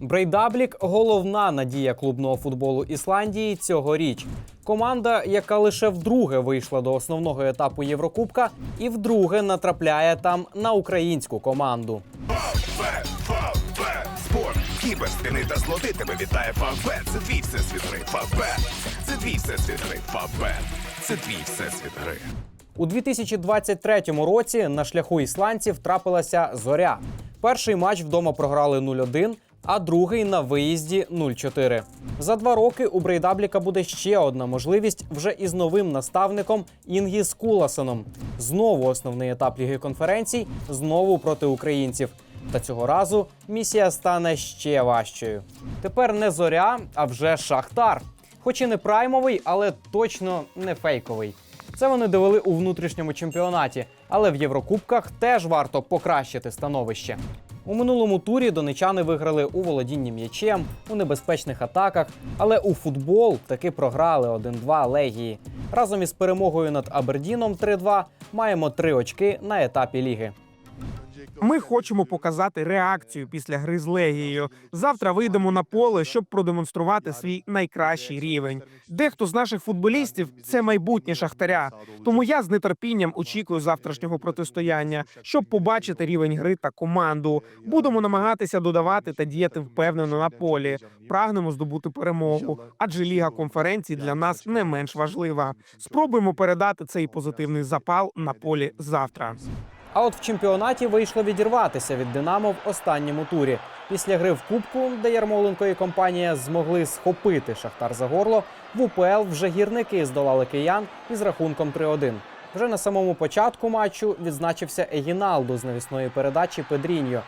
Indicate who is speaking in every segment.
Speaker 1: Брейдаблік головна надія клубного футболу Ісландії цьогоріч. Команда, яка лише вдруге вийшла до основного етапу Єврокубка, і вдруге натрапляє там на українську команду.
Speaker 2: Кіберспіни та злоти тебе вітає Фавбет. Це твій всесвіт гри. Фавбет, це твій всесвіт гри. Фавбет, це твій всесвіт гри.
Speaker 1: У 2023 році на шляху ісландців трапилася зоря. Перший матч вдома програли 0-1, а другий на виїзді 0-4. За два роки у Брейдабліка буде ще одна можливість вже із новим наставником Інгі Скуласоном. Знову основний етап Ліги конференцій, знову проти українців. Та цього разу місія стане ще важчою. Тепер не зоря, а вже шахтар. Хоч і не праймовий, але точно не фейковий. Це вони довели у внутрішньому чемпіонаті, але в Єврокубках теж варто покращити становище. У минулому турі донечани виграли у володінні м'ячем, у небезпечних атаках, але у футбол таки програли 1-2 легії. Разом із перемогою над Абердіном 3-2 маємо три очки на етапі ліги.
Speaker 3: Ми хочемо показати реакцію після гри з легією. Завтра вийдемо на поле, щоб продемонструвати свій найкращий рівень. Дехто з наших футболістів це майбутнє шахтаря. Тому я з нетерпінням очікую завтрашнього протистояння, щоб побачити рівень гри та команду. Будемо намагатися додавати та діяти впевнено на полі. Прагнемо здобути перемогу, адже ліга конференцій для нас не менш важлива. Спробуємо передати цей позитивний запал на полі завтра.
Speaker 1: А от в чемпіонаті вийшло відірватися від Динамо в останньому турі. Після гри в Кубку, де Ярмоленко і компанія змогли схопити Шахтар за горло, в УПЛ вже гірники здолали киян із рахунком 3-1. Вже на самому початку матчу відзначився Егіналду з навісної передачі Педріньо.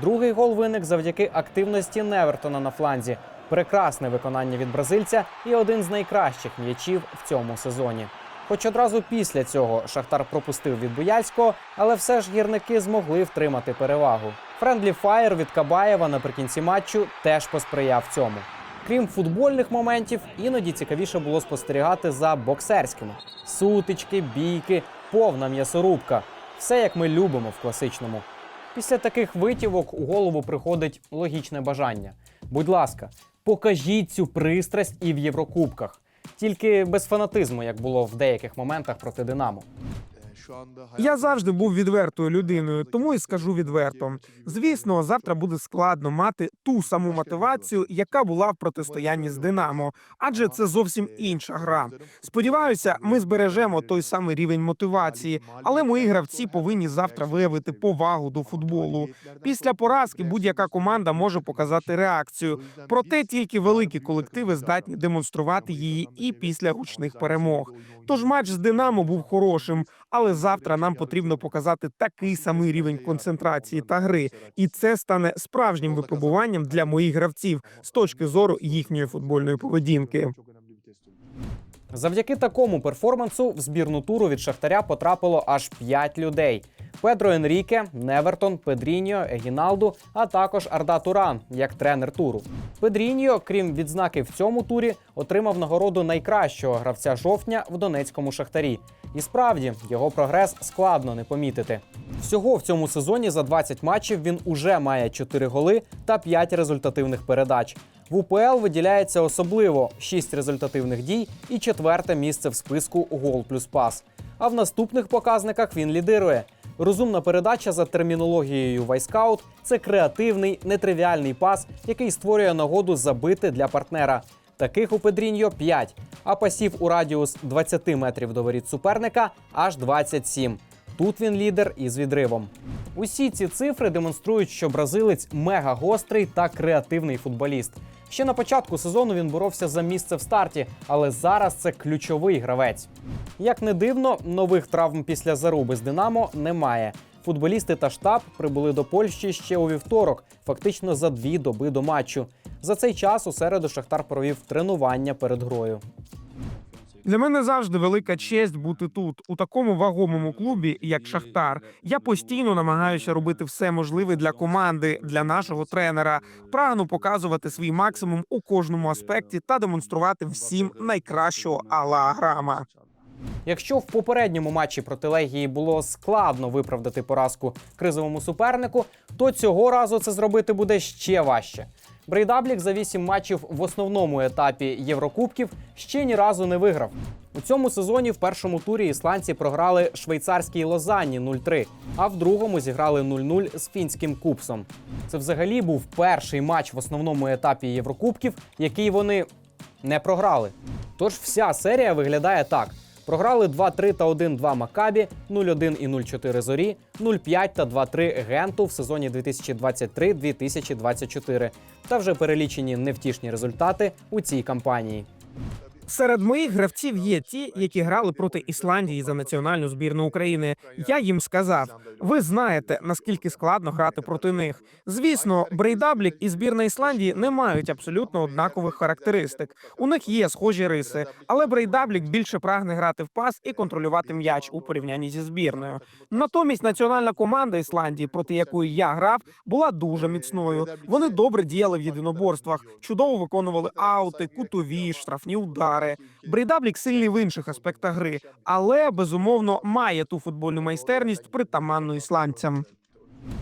Speaker 1: Другий гол виник завдяки активності Невертона на фланзі. Прекрасне виконання від бразильця і один з найкращих м'ячів в цьому сезоні. Хоч одразу після цього Шахтар пропустив від Буяльського, але все ж гірники змогли втримати перевагу. Френдлі фаєр від Кабаєва наприкінці матчу теж посприяв цьому. Крім футбольних моментів, іноді цікавіше було спостерігати за боксерськими: сутички, бійки, повна м'ясорубка. Все як ми любимо в класичному. Після таких витівок у голову приходить логічне бажання. Будь ласка, покажіть цю пристрасть і в Єврокубках. Тільки без фанатизму, як було в деяких моментах проти Динамо.
Speaker 3: Я завжди був відвертою людиною, тому і скажу відверто. Звісно, завтра буде складно мати ту саму мотивацію, яка була в протистоянні з Динамо, адже це зовсім інша гра. Сподіваюся, ми збережемо той самий рівень мотивації, але мої гравці повинні завтра виявити повагу до футболу. Після поразки будь-яка команда може показати реакцію. Проте тільки великі колективи здатні демонструвати її і після гучних перемог. Тож матч з Динамо був хорошим, але завтра нам потрібно показати такий самий рівень концентрації та гри, і це стане справжнім випробуванням для моїх гравців з точки зору їхньої футбольної поведінки.
Speaker 1: Завдяки такому перформансу в збірну туру від Шахтаря потрапило аж 5 людей: Педро Енріке, Невертон, Педріньо, Егіналду, а також Арда Туран як тренер туру. Педріньо, крім відзнаки в цьому турі, отримав нагороду найкращого гравця жовтня в Донецькому Шахтарі. І справді його прогрес складно не помітити. Всього в цьому сезоні за 20 матчів він уже має 4 голи та 5 результативних передач. В УПЛ виділяється особливо 6 результативних дій і четверте місце в списку гол плюс пас. А в наступних показниках він лідирує. Розумна передача за термінологією Вайскаут це креативний, нетривіальний пас, який створює нагоду забити для партнера. Таких у Педріньо 5, а пасів у радіус 20 метрів до воріт суперника аж 27. Тут він лідер із відривом. Усі ці цифри демонструють, що бразилець мега гострий та креативний футболіст. Ще на початку сезону він боровся за місце в старті, але зараз це ключовий гравець. Як не дивно, нових травм після заруби з Динамо немає. Футболісти та штаб прибули до Польщі ще у вівторок, фактично за дві доби до матчу. За цей час у середу Шахтар провів тренування перед грою.
Speaker 3: Для мене завжди велика честь бути тут, у такому вагомому клубі, як Шахтар. Я постійно намагаюся робити все можливе для команди, для нашого тренера. Прагну показувати свій максимум у кожному аспекті та демонструвати всім найкращого Алла Грама.
Speaker 1: Якщо в попередньому матчі проти Легії було складно виправдати поразку кризовому супернику, то цього разу це зробити буде ще важче. Брейдаблік за 8 матчів в основному етапі Єврокубків ще ні разу не виграв. У цьому сезоні в першому турі ісландці програли швейцарській Лозанні 0-3, а в другому зіграли 0-0 з фінським купсом. Це взагалі був перший матч в основному етапі Єврокубків, який вони не програли. Тож вся серія виглядає так: програли 2-3 та 1-2 Макабі, 0-1 і 0-4 Зорі, 0-5 та 2-3 Генту в сезоні 2023-2024. Та вже перелічені невтішні результати у цій кампанії.
Speaker 3: Серед моїх гравців є ті, які грали проти Ісландії за національну збірну України. Я їм сказав: ви знаєте наскільки складно грати проти них. Звісно, Брейдаблік і збірна Ісландії не мають абсолютно однакових характеристик. У них є схожі риси, але Брейдаблік більше прагне грати в пас і контролювати м'яч у порівнянні зі збірною. Натомість національна команда Ісландії, проти якої я грав, була дуже міцною. Вони добре діяли в єдиноборствах, чудово виконували аути, кутові, штрафні удари. Брейдаблік сильний в інших аспектах гри, але безумовно має ту футбольну майстерність притаманну ісландцям.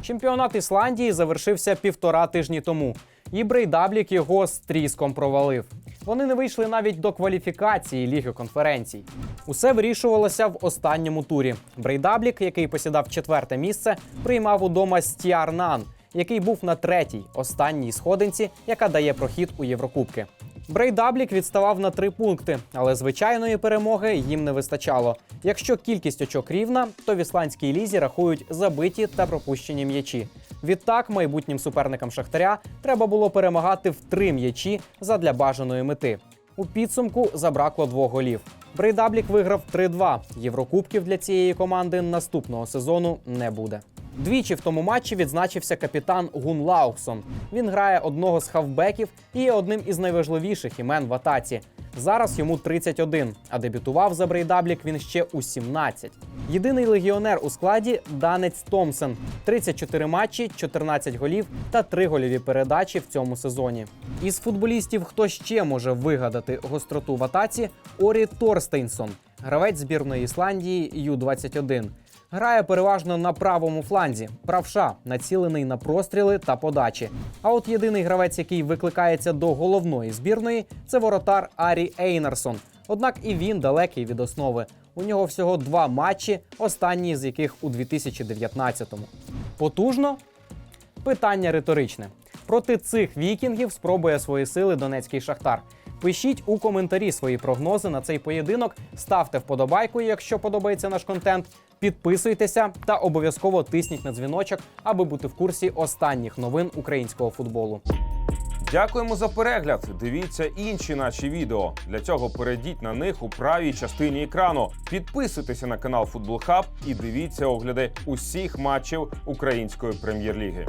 Speaker 1: Чемпіонат Ісландії завершився півтора тижні тому, і Брейдаблік його з тріском провалив. Вони не вийшли навіть до кваліфікації Ліги конференцій. Усе вирішувалося в останньому турі. Брейдаблік, який посідав четверте місце, приймав удома Стіарнан, який був на третій останній сходинці, яка дає прохід у Єврокубки. Брейдаблік відставав на три пункти, але звичайної перемоги їм не вистачало. Якщо кількість очок рівна, то в ісландській лізі рахують забиті та пропущені м'ячі. Відтак, майбутнім суперникам Шахтаря треба було перемагати в три м'ячі задля бажаної мети. У підсумку забракло двох голів. Брейдаблік виграв 3-2. Єврокубків для цієї команди наступного сезону не буде. Двічі в тому матчі відзначився капітан Гун Лауксон. Він грає одного з хавбеків і є одним із найважливіших імен в атаці. Зараз йому 31, а дебютував за Брейдаблік він ще у 17. Єдиний легіонер у складі Данець Томсен. 34 матчі, 14 голів та 3 гольові передачі в цьому сезоні. Із футболістів, хто ще може вигадати гостроту в атаці, Орі Торстейнсон, гравець збірної Ісландії Ю-21. Грає переважно на правому фланзі, правша, націлений на простріли та подачі. А от єдиний гравець, який викликається до головної збірної, це воротар Арі Ейнарсон. Однак і він далекий від основи. У нього всього два матчі, останній з яких у 2019-му. Потужно? Питання риторичне. Проти цих вікінгів спробує свої сили донецький шахтар. Пишіть у коментарі свої прогнози на цей поєдинок, ставте вподобайку, якщо подобається наш контент. Підписуйтеся та обов'язково тисніть на дзвіночок, аби бути в курсі останніх новин українського футболу.
Speaker 4: Дякуємо за перегляд. Дивіться інші наші відео. Для цього перейдіть на них у правій частині екрану. Підписуйтеся на канал Футбол Хаб і дивіться огляди усіх матчів української прем'єр-ліги.